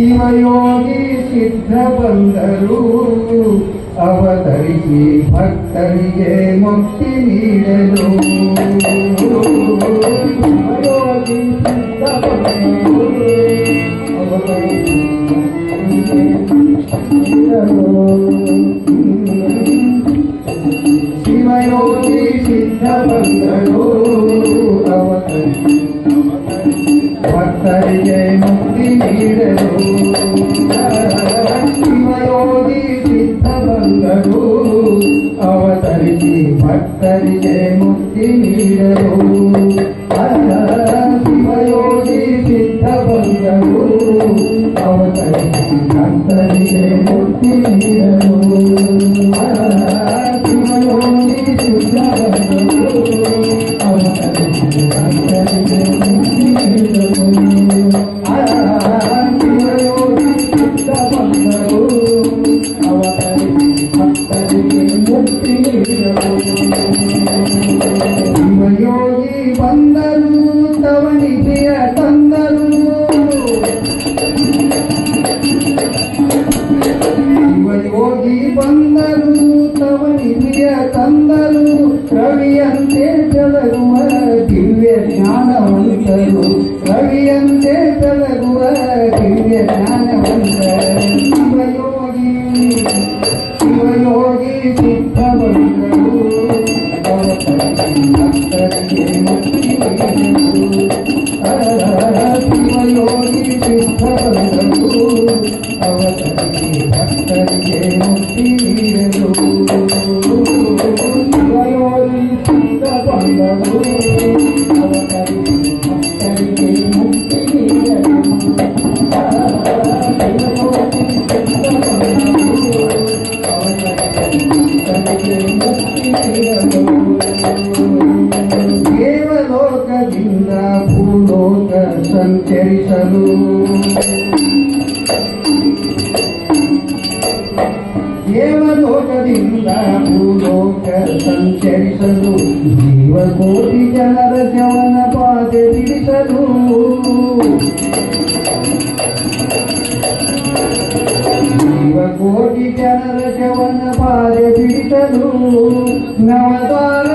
ಶಿವಯೋಗಿ ಸಿದ್ಧ ಬಂದರು ಅವತರಿಸಿ ಭಕ್ತರಿಗೆ ಮುಕ್ತಿ ನೀಡಲು ಶಿವಯೋಗಿ ಸಿದ್ಧ ಬಂದರು ಅವತರಿಸಿ ಕಂತನಿಗೆ ಮುಕ್ತಿ ನೀಡಲು ಯೋಗಿ ಬಂದರು, ತವ ತವನಿಧಿಯ ತಂದರು, ರವಿಯಂತೆ ಬೆಳಗುವ ದಿವ್ಯ ಜ್ಞಾನವಂತರು. ರವಿಯಂತೆ ಬೆಳಗುವ ದಿವ್ಯ ಜ್ಞಾನವಂತರು. ಶಿವಯೋಗಿ ಶಿವಯೋಗಿ ಬಂದರು ಭಕ್ತರಿಗೆ ದೇವಲೋಕದಿಂದ ಭೂಲೋಕ ಸಂಚರಿಸಲು ಜೀವಕೋಟಿ ಜನರ ಜವನ ಪಾದ ಬಿಡಿಸಲು ಜೀವಕೋಟಿ ಜನರ ಜವನ ಪಾದ ಬಿಡಿಸಲು ನವದಾರ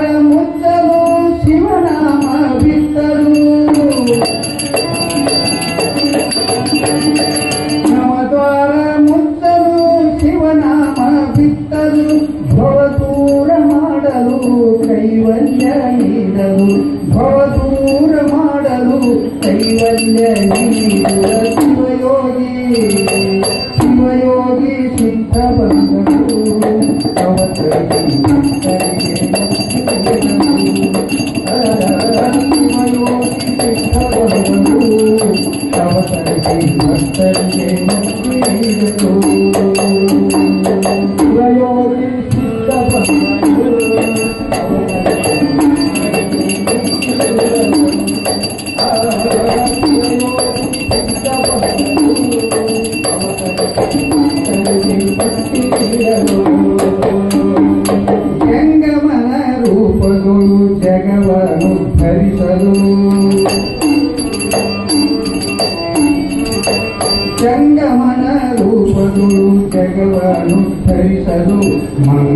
恋玉 కలదు జంగమన రూపదు జగవను ధరిసదు మన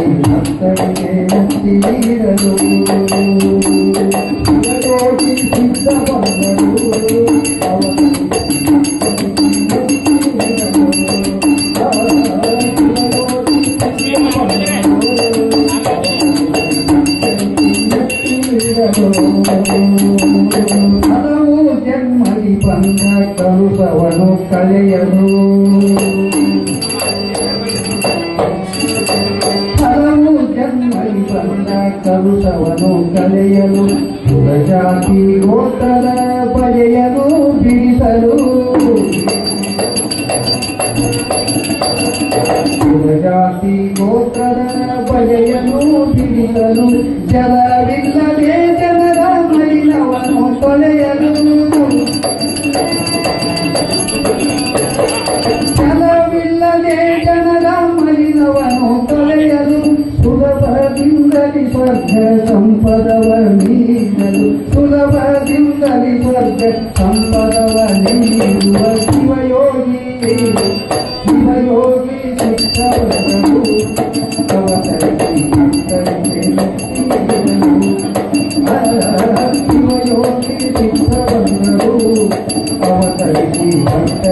ಹಲವು ಜನ್ಮದಿ ಬಂದ ಕರುಸವನು ಕಲೆಯನು ಹಲವು ಜನ್ಮದಿ ಬಂದ ಕರುಸವನು ಕಲೆಯನು ಕುಲಜಾತಿ ಗೋತರ ಬರೆಯಲು అనగా మరిదవను తొలయదు సులభదిందని స్వర్గ సంపదవనీయదు సులభదిందని స్వర్గ సంపదవనీయువ శివయోగి శివయోగి శిక్షవదము కవతరి శివయోగి శిక్షవదము అవతరికి భక్త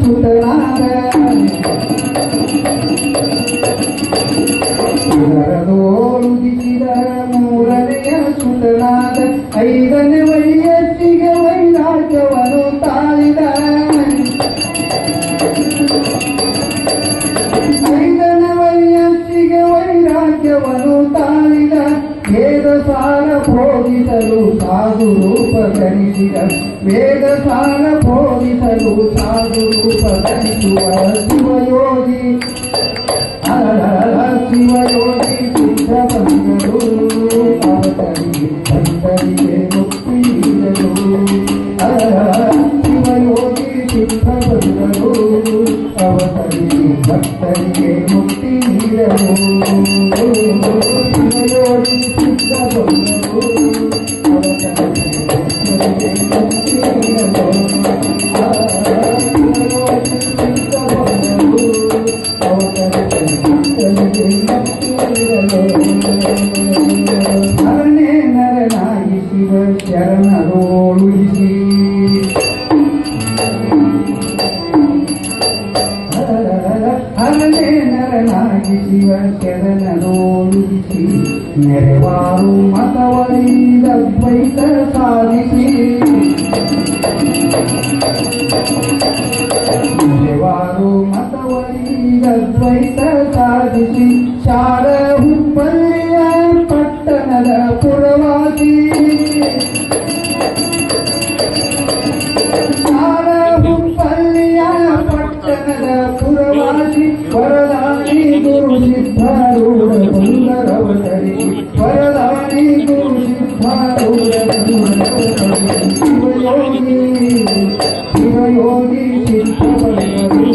ಸುತನಾದ ವೇದ ಸಾಲ ಬೋಧಿಸಲು ಸಾಧು ರೂಪ ಧರಿಸುವ நிறைவாரும் மதவரை வைத்த சாதித்து देवारू मतवरी अद्वैत साधुषी शार హోని చింతవలవు